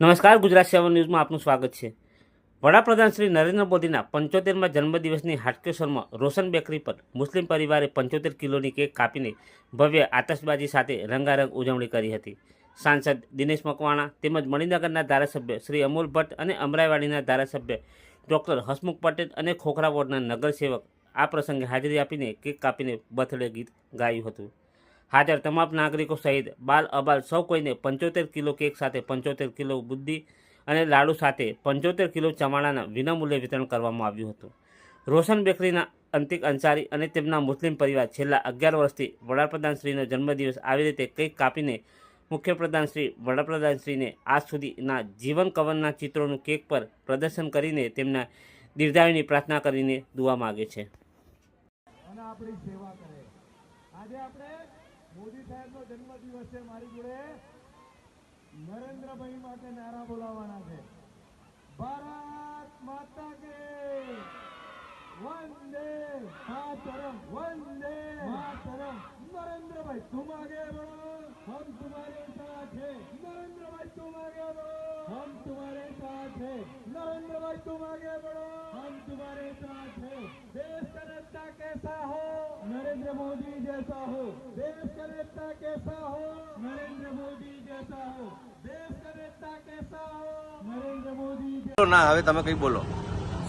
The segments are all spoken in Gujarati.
નમસ્કાર, ગુજરાત સેવન ન્યૂઝમાં આપનું સ્વાગત છે. વડાપ્રધાન શ્રી નરેન્દ્ર મોદીના પંચોતેરમાં જન્મદિવસની હાટકેશ્વરમાં રોશન બેકરી પર મુસ્લિમ પરિવારે પંચોતેર કિલોની કેક કાપીને ભવ્ય આતશબાજી સાથે રંગારંગ ઉજવણી કરી હતી. સાંસદ દિનેશ મકવાણા તેમજ મણિનગરના ધારાસભ્ય શ્રી અમોલ ભટ્ટ અને અમરાઈવાડીના ધારાસભ્ય ડૉક્ટર હસમુખ પટેલ અને ખોખરા વોર્ડના નગરસેવક આ પ્રસંગે હાજરી આપીને કેક કાપીને બર્થડે ગીત ગાયું હતું. હાજર તમામ નાગરિકો સહિત બાલ અબાલ સૌ કોઈને પંચોતેર કિલો કેક સાથે પંચોતેર કિલો બુદ્ધિ અને લાડુ સાથે પંચોતેર કિલો ચવાણાના વિનામૂલ્યે વિતરણ કરવામાં આવ્યું હતું. રોશન બેકરીના અંતિક અંસારી અને તેમના મુસ્લિમ પરિવાર છેલ્લા અગિયાર વર્ષથી વડાપ્રધાનશ્રીનો જન્મદિવસ આવી રીતે કંઈક કાપીને મુખ્યપ્રધાનશ્રી વડાપ્રધાનશ્રીને આજ સુધીના જીવન કવનના ચિત્રોનું કેક પર પ્રદર્શન કરીને તેમના દીર્ઘાયુની પ્રાર્થના કરીને દુઆ માગે છે. આપણે મોદી સાહેબનો જન્મદિવસ છે મારી જોડે નરેન્દ્રભાઈ માટે નારા બોલાવવાના છે ભારત માતા કે વંદે માતરમ વંદે માતરમ નરેન્દ્રભાઈ તુમ આગે बढ़ो हम तुम्हारे साथ हैं नरेंद्रभाई तुम आगे बढ़ो हम तुम्हारे साथ हैं नरेंद्रभाई तुम आगे बढ़ो हम तुम्हारे साथ हैं देश का नेता कैसा हो नरेंद्र मोदी जैसा हो देश का नेता कैसा हो नरेंद्र मोदी जैसा हो देश का नेता कैसा हो नरेंद्र मोदी जैसा ના હવે તમે કંઈક બોલો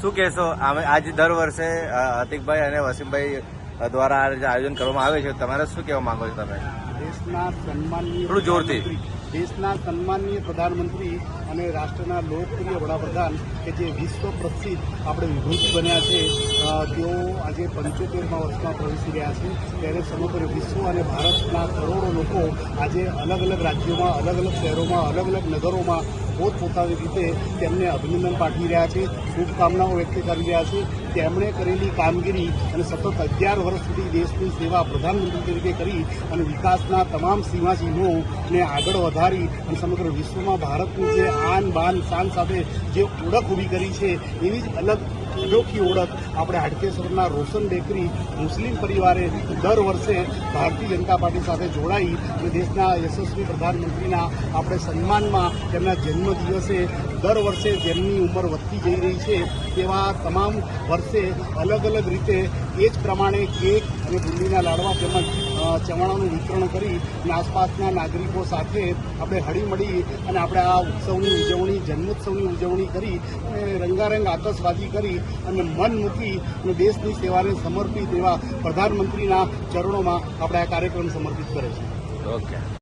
શું કહેશો અમે આજ દર વર્ષે અ, અતિકભાઈ અને વસીમભાઈ અ, દ્વારા આ જે આયોજન કરવામાં આવે છે તમારે શું કહેવા માંગો છો તમે દેશના સન્માનીય થોડું જોરથી. પ્રધાનમંત્રી- દેશના સન્માનીય પ્રધાનમંત્રી અને રાષ્ટ્રના લોકપ્રિય વડાપ્રધાન કે જે વિશ્વ પ્રસિદ્ધ આપણે વિભૂતિ બન્યા છે અ, તેઓ આજે પંચોતેરમાં વર્ષમાં પ્રવેશી રહ્યા છે. ત્યારે સમગ્ર વિશ્વ અને ભારતના કરોડો લોકો આજે અલગ અલગ રાજ્યોમાં, અલગ અલગ શહેરોમાં, અલગ અલગ નગરોમાં પોતપોતાની રીતે તેમને અભિનંદન પાઠવી રહ્યા છે. શુભકામનાઓ વ્યક્ત કરી રહ્યા છે. તેમણે કરેલી કામગીરી અને સતત અગિયાર વર્ષ સુધી દેશની સેવા પ્રધાનમંત્રી તરીકે કરી અને વિકાસના તમામ સીમાચિહ્નોને આગળ વધારી અને સમગ્ર વિશ્વમાં ભારતની જે આન બાન શાન સાથે જે ઓળખ ઊભી કરી છે, એવી જ અલગ અનોખી ઓળખ આપણે હાટકેશ્વરના રોશન બેકરી મુસ્લિમ પરિવારે દર વર્ષે ભારતીય જનતા પાર્ટી સાથે જોડાઈ અને દેશના યશસ્વી પ્રધાનમંત્રીના આપણે સન્માનમાં તેમના જન્મદિવસે દર વર્ષે જેમની ઉંમર વધતી જઈ રહી છે, તેવા તમામ વર્ષે અલગ અલગ રીતે એ જ પ્રમાણે કેક અને બુંદીના લાડવા તેમજ ચવાણાનું વિતરણ કરી અને આસપાસના નાગરિકો સાથે આપણે હળીમળી અને આપણે આ ઉત્સવની ઉજવણી જન્મોત્સવની ઉજવણી કરી અને રંગારંગ આતશબાજી કરી અને મન મૂકી અને દેશની સેવાને સમર્પિત એવા પ્રધાનમંત્રીના ચરણોમાં આપણે આ કાર્યક્રમ સમર્પિત કરે છે. ઓકે